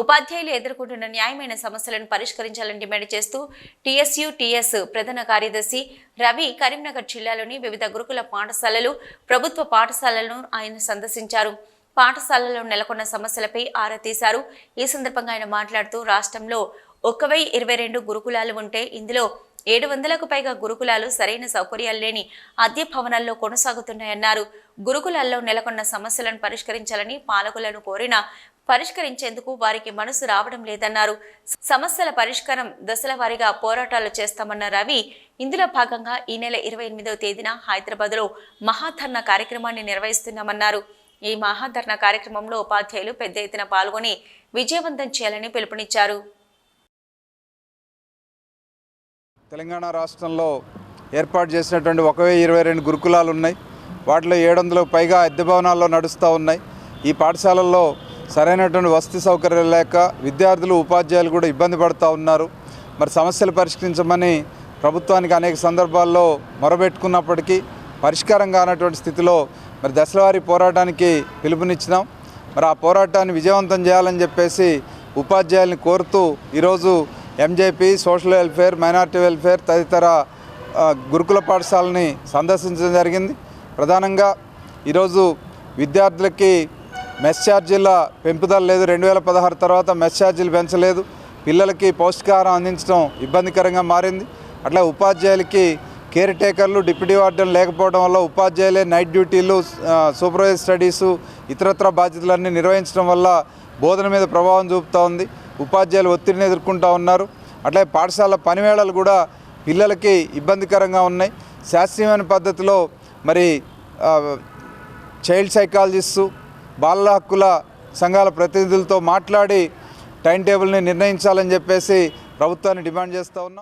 ఉపాధ్యాయులు ఎదుర్కొంటున్న న్యాయమైన సమస్యలను పరిష్కరించాలని డిమాండ్ చేస్తూ టీఎస్యు టీఎస్ ప్రధాన కార్యదర్శి రవి కరీంనగర్ జిల్లాలోని వివిధ గురుకుల పాఠశాలలు ప్రభుత్వ పాఠశాలలను ఆయన సందర్శించారు. పాఠశాలలో నెలకొన్న సమస్యలపై ఆరా తీశారు. ఈ సందర్భంగా ఆయన మాట్లాడుతూ రాష్ట్రంలో ఒక్క వెయ్యి ఇరవై రెండు గురుకులాలు ఉంటే ఇందులో ఏడు వందలకు పైగా గురుకులాలు సరైన సౌకర్యాలు లేని అద్దె భవనాల్లో కొనసాగుతున్నాయన్నారు. గురుకులాల్లో నెలకొన్న సమస్యలను పరిష్కరించాలని పాలకులను కోరినా పరిష్కరించేందుకు వారికి మనసు రావడం లేదన్నారు. సమస్యల పరిష్కారం దశల వారీగా పోరాటాలు చేస్తామన్న రవి ఇందులో భాగంగా ఈ నెల ఇరవై ఎనిమిదవ తేదీన హైదరాబాద్లో మహాధర్ణ కార్యక్రమాన్ని నిర్వహిస్తున్నామన్నారు. ఈ మహాధర్ణ కార్యక్రమంలో ఉపాధ్యాయులు పెద్ద ఎత్తున పాల్గొని విజయవంతం చేయాలని పిలుపునిచ్చారు. తెలంగాణ రాష్ట్రంలో ఏర్పాటు చేసినటువంటి ఒక ఇరవై రెండు గురుకులాలు ఉన్నాయి. వాటిలో ఏడు వందలకు పైగా అద్దె భవనాల్లో నడుస్తూ ఉన్నాయి. ఈ పాఠశాలల్లో సరైనటువంటి వసతి సౌకర్యాలు లేక విద్యార్థులు ఉపాధ్యాయులు కూడా ఇబ్బంది పడుతూ ఉన్నారు. మరి సమస్యలు పరిష్కరించమని ప్రభుత్వానికి అనేక సందర్భాల్లో మొరబెట్టుకున్నప్పటికీ పరిష్కారం కానటువంటి స్థితిలో మరి దశలవారీ పోరాటానికి పిలుపునిచ్చినాం. మరి ఆ పోరాటాన్ని విజయవంతం చేయాలని చెప్పేసి ఉపాధ్యాయుల్ని కోరుతూ ఈరోజు MJP social welfare minority welfare తదితర గురుకుల పాఠశాలని సందర్శించడం జరిగింది. ప్రధానంగా ఈరోజు విద్యార్థులకి మెస్ ఛార్జీల పెంపుదల లేదు. రెండు వేల పదహారు తర్వాత మెస్ ఛార్జీలు పెంచలేదు. పిల్లలకి పౌష్టికాహారం అందించడం ఇబ్బందికరంగా మారింది. అట్లా ఉపాధ్యాయులకి కేర్ టేకర్లు డిప్యూటీ వార్డెన్ లేకపోవడం వల్ల ఉపాధ్యాయులే నైట్ డ్యూటీలు సూపర్వైజ్ స్టడీసు ఇతరత్ర బాధ్యతలన్నీ నిర్వహించడం వల్ల బోధన మీద ప్రభావం చూపుతూ ఉంది. ఉపాధ్యాయులు ఒత్తిడిని ఎదుర్కొంటూ ఉన్నారు. అట్లాగే పాఠశాల పనివేళలు కూడా పిల్లలకి ఇబ్బందికరంగా ఉన్నాయి. శాస్త్రీయమైన పద్ధతిలో మరి చైల్డ్ సైకాలజిస్టు బాలల హక్కుల సంఘాల ప్రతినిధులతో మాట్లాడి టైం టేబుల్ని నిర్ణయించాలని చెప్పేసి ప్రభుత్వాన్ని డిమాండ్ చేస్తూ ఉన్నాం.